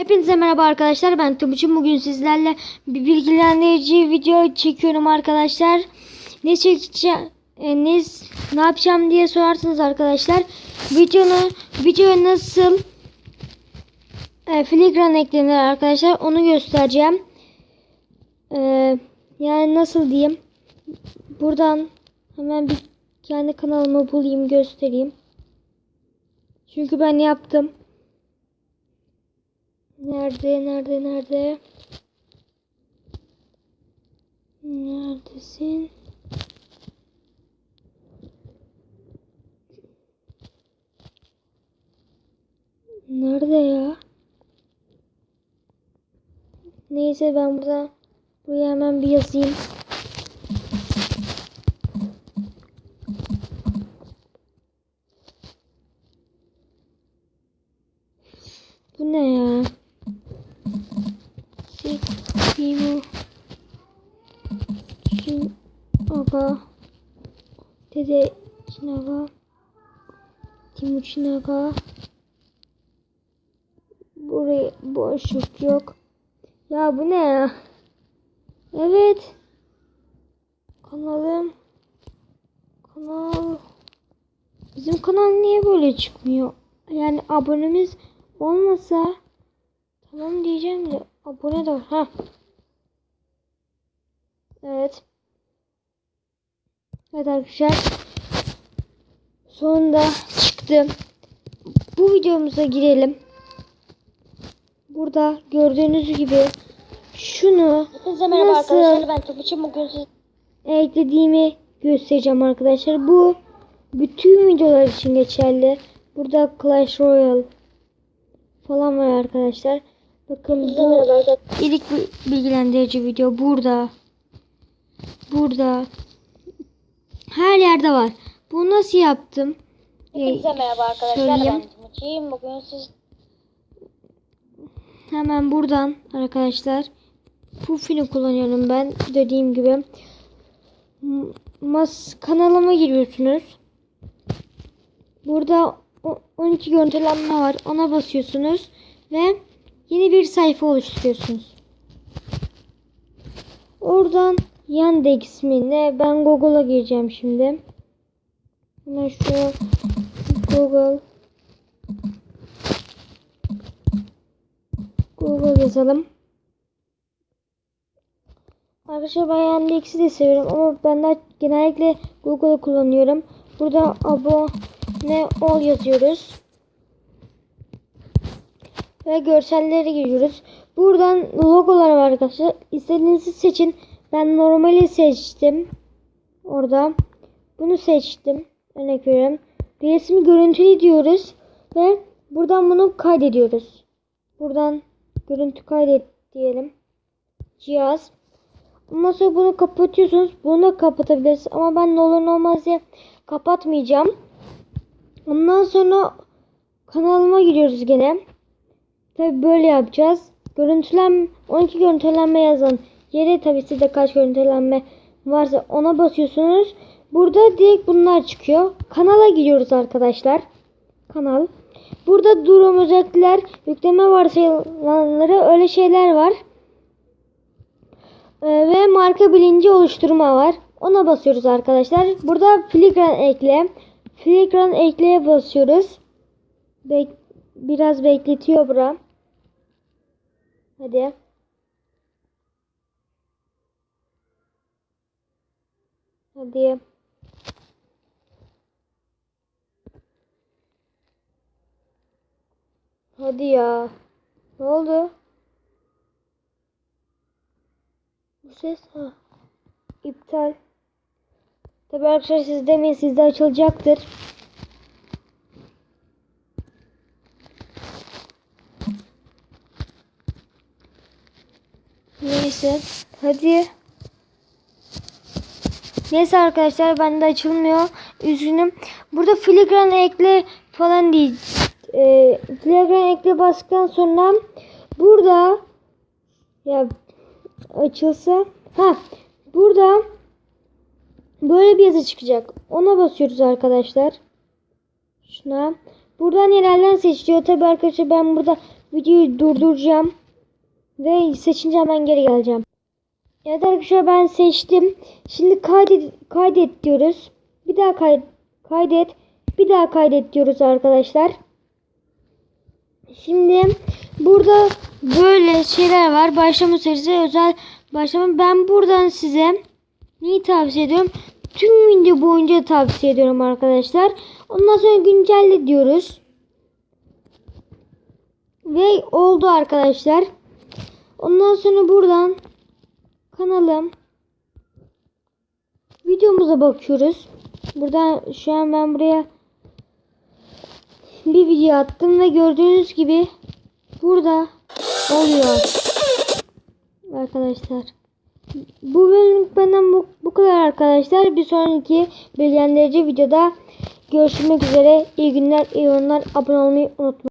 Hepinize merhaba arkadaşlar. Ben Timuçin. Bugün sizlerle bir bilgilendirici video çekiyorum arkadaşlar. Ne çekeceğim, e, ne, ne yapacağım diye sorarsınız arkadaşlar. Videonu, videoya nasıl e, filigran eklenir arkadaşlar onu göstereceğim. E, yani nasıl diyeyim. Buradan hemen bir kendi kanalımı bulayım göstereyim. Çünkü ben yaptım. Nerede, nerede, nerede? Neredesin? Nerede ya? Neyse ben burada buraya hemen bir yazayım. Bu ne ya? Sikimu Çin Aga Dede Çin Aga Timuçin Aga Buraya boşluk yok. Ya bu ne ya? Evet. Kanalım. Kanal. Bizim kanal niye böyle çıkmıyor? Yani abonemiz olmasa tamam diyeceğim de abone de. Ha. Evet. Evet arkadaşlar. Sonunda çıktı. Bu videomuza girelim. Burada gördüğünüz gibi şunu Hepinize merhaba nasıl arkadaşlar ben Timuçin bugün siz eklediğimi göstereceğim arkadaşlar. Bu bütün videolar için geçerli. Burada Clash Royale falan var arkadaşlar. Bakın bu ilk bi- bilgilendirici video burada. Burada. Her yerde var. Bu nasıl yaptım? Ee, Hepinize merhaba arkadaşlar söyleyeyim. ben Timuçin bugün siz Hemen buradan arkadaşlar Puffy'ni kullanıyorum ben dediğim gibi. Mas kanalıma giriyorsunuz. Burada o- 12 görüntülenme var. Ona basıyorsunuz ve yeni bir sayfa oluşturuyorsunuz. Oradan Yandex mi ne? Ben Google'a gireceğim şimdi. Hemen şu Google Google yazalım. Arkadaşlar ben Yandex'i de seviyorum ama ben de genellikle Google'ı kullanıyorum. Burada abone ol yazıyoruz. Ve görselleri giriyoruz. Buradan logolar var arkadaşlar. İstediğinizi seçin. Ben normali seçtim. Orada. Bunu seçtim. Örnek veriyorum. Resmi görüntülü diyoruz. Ve buradan bunu kaydediyoruz. Buradan görüntü kaydet diyelim. Cihaz. Ondan sonra bunu kapatıyorsunuz. Bunu da kapatabilirsiniz. Ama ben ne olur ne olmaz diye kapatmayacağım. Ondan sonra kanalıma giriyoruz gene. Tabi böyle yapacağız. Görüntülen 12 görüntülenme yazın. Yere tabi sizde kaç görüntülenme varsa ona basıyorsunuz. Burada direkt bunlar çıkıyor. Kanala giriyoruz arkadaşlar. Kanal. Burada durum özellikler, yükleme varsayılanları öyle şeyler var. Ee, ve marka bilinci oluşturma var. Ona basıyoruz arkadaşlar. Burada filigran ekle. Filigran ekleye basıyoruz. Bek biraz bekletiyor bura. Hadi. Hadi. Hadi ya. Ne oldu? Bu ses ha. İptal. Tabi arkadaşlar siz demeyin sizde açılacaktır. Neyse. Hadi. Neyse arkadaşlar bende açılmıyor. Üzgünüm. Burada filigran ekle falan değil. E, filigran ekle bastıktan sonra burada ya açılsa ha burada böyle bir yazı çıkacak. Ona basıyoruz arkadaşlar. Şuna. Buradan yerelden seçiyor. Tabi arkadaşlar ben burada videoyu durduracağım. Ve seçince hemen geri geleceğim. Evet arkadaşlar ben seçtim. Şimdi kaydet, kaydet diyoruz. Bir daha kay, kaydet. Bir daha kaydet diyoruz arkadaşlar. Şimdi burada böyle şeyler var. Başlama süresi özel başlama. Ben buradan size neyi tavsiye ediyorum? Tüm video boyunca tavsiye ediyorum arkadaşlar. Ondan sonra güncelle diyoruz. Ve oldu arkadaşlar. Ondan sonra buradan kanalım videomuza bakıyoruz. Buradan şu an ben buraya bir video attım ve gördüğünüz gibi burada oluyor. Arkadaşlar. Bu bölümlük benden bu, bu kadar arkadaşlar. Bir sonraki bilgilendirici videoda görüşmek üzere. İyi günler, iyi oyunlar. Abone olmayı unutmayın.